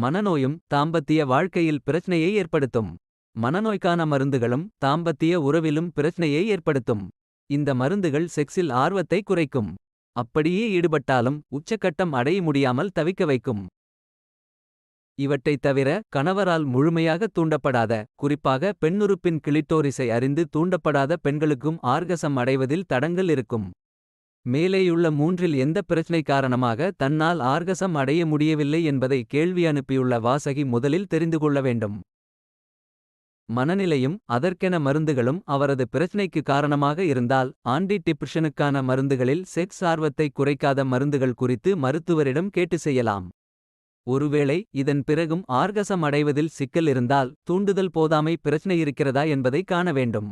மனநோயும் தாம்பத்திய வாழ்க்கையில் பிரச்சனையை ஏற்படுத்தும். மனநோய்க்கான மருந்துகளும் தாம்பத்திய உறவிலும் பிரச்சனையை ஏற்படுத்தும். இந்த மருந்துகள் செக்ஸில் ஆர்வத்தை குறைக்கும். அப்படியே ஈடுபட்டாலும் உச்சக்கட்டம் அடைய முடியாமல் தவிக்க வைக்கும். இவற்றைத் தவிர கணவரால் முழுமையாக தூண்டப்படாத. குறிப்பாக பெண்ணுறுப்பின் கிளிட்டோரிசை அறிந்து தூண்டப்படாத பெண்களுக்கும் ஆர்கசம் அடைவதில் தடங்கல் இருக்கும். மேலேயுள்ள மூன்றில் எந்த பிரச்சனை காரணமாக தன்னால் ஆர்கசம் அடைய முடியவில்லை என்பதை கேள்வி அனுப்பியுள்ள வாசகி முதலில் தெரிந்துகொள்ள வேண்டும். மனநிலையும் அதற்கென மருந்துகளும் அவரது பிரச்சனைக்கு காரணமாக இருந்தால். ஆண்டி டிப்ரஷனுக்கான மருந்துகளில் செக்ஸ் ஆர்வத்தை குறைக்காத மருந்துகள் குறித்து மருத்துவரிடம் கேட்டு செய்யலாம். ஒருவேளை இதன் பிறகும் ஆர்கசம் அடைவதில் சிக்கல் இருந்தால். தூண்டுதல் போதாமை பிரச்சனை இருக்கிறதா என்பதை காண வேண்டும்.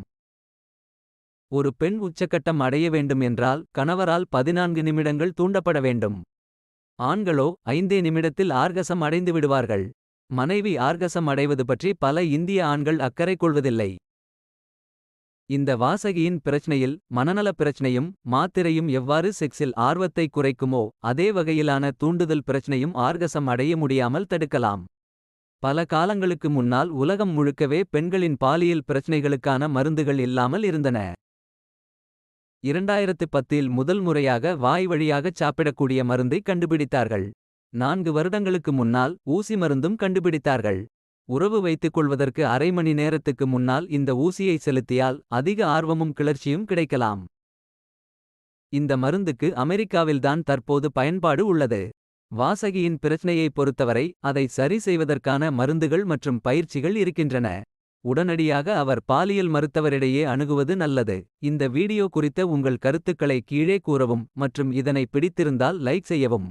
ஒரு பெண் உச்சக்கட்டம் அடைய வேண்டும் என்றால் கணவரால் 14 நிமிடங்கள் தூண்டப்பட வேண்டும். ஆண்களோ ஐந்தே நிமிடத்தில் ஆர்கசம் அடைந்து விடுவார்கள். மனைவி ஆர்கசம் அடைவது பற்றி பல இந்திய ஆண்கள் அக்கறை கொள்வதில்லை. இந்த வாசகியின் பிரச்சனையில் மனநலப் பிரச்சனையும். மாத்திரையும் எவ்வாறு செக்ஸில் ஆர்வத்தை குறைக்குமோ. அதே வகையிலான தூண்டுதல் பிரச்சனையும் ஆர்கசம் அடைய முடியாமல் தடுக்கலாம். பல காலங்களுக்கு முன்னால் உலகம் முழுக்கவே பெண்களின் பாலியல் பிரச்சனைகளுக்கான மருந்துகள் இல்லாமல் இருந்தன. 2010இல் முதல் முறையாக வாய் வழியாகச் சாப்பிடக்கூடிய மருந்தை கண்டுபிடித்தார்கள். நான்கு வருடங்களுக்கு முன்னால் ஊசி மருந்தும் கண்டுபிடித்தார்கள். உறவு வைத்துக் கொள்வதற்கு அரை மணி நேரத்துக்கு முன்னால் இந்த ஊசியை செலுத்தியால். அதிக ஆர்வமும் கிளர்ச்சியும் கிடைக்கலாம். இந்த மருந்துக்கு அமெரிக்காவில்தான் தற்போது பயன்பாடு உள்ளது. வாசகியின் பிரச்சனையைப் பொறுத்தவரை அதை சரி செய்வதற்கான மருந்துகள் மற்றும் பயிற்சிகள் இருக்கின்றன. உடனடியாக அவர் பாலியல் மருத்துவரிடையே அணுகுவது நல்லது. இந்த வீடியோ குறித்த உங்கள் கருத்துக்களை கீழே கூறவும் மற்றும் இதனை பிடித்திருந்தால் லைக் செய்யவும்.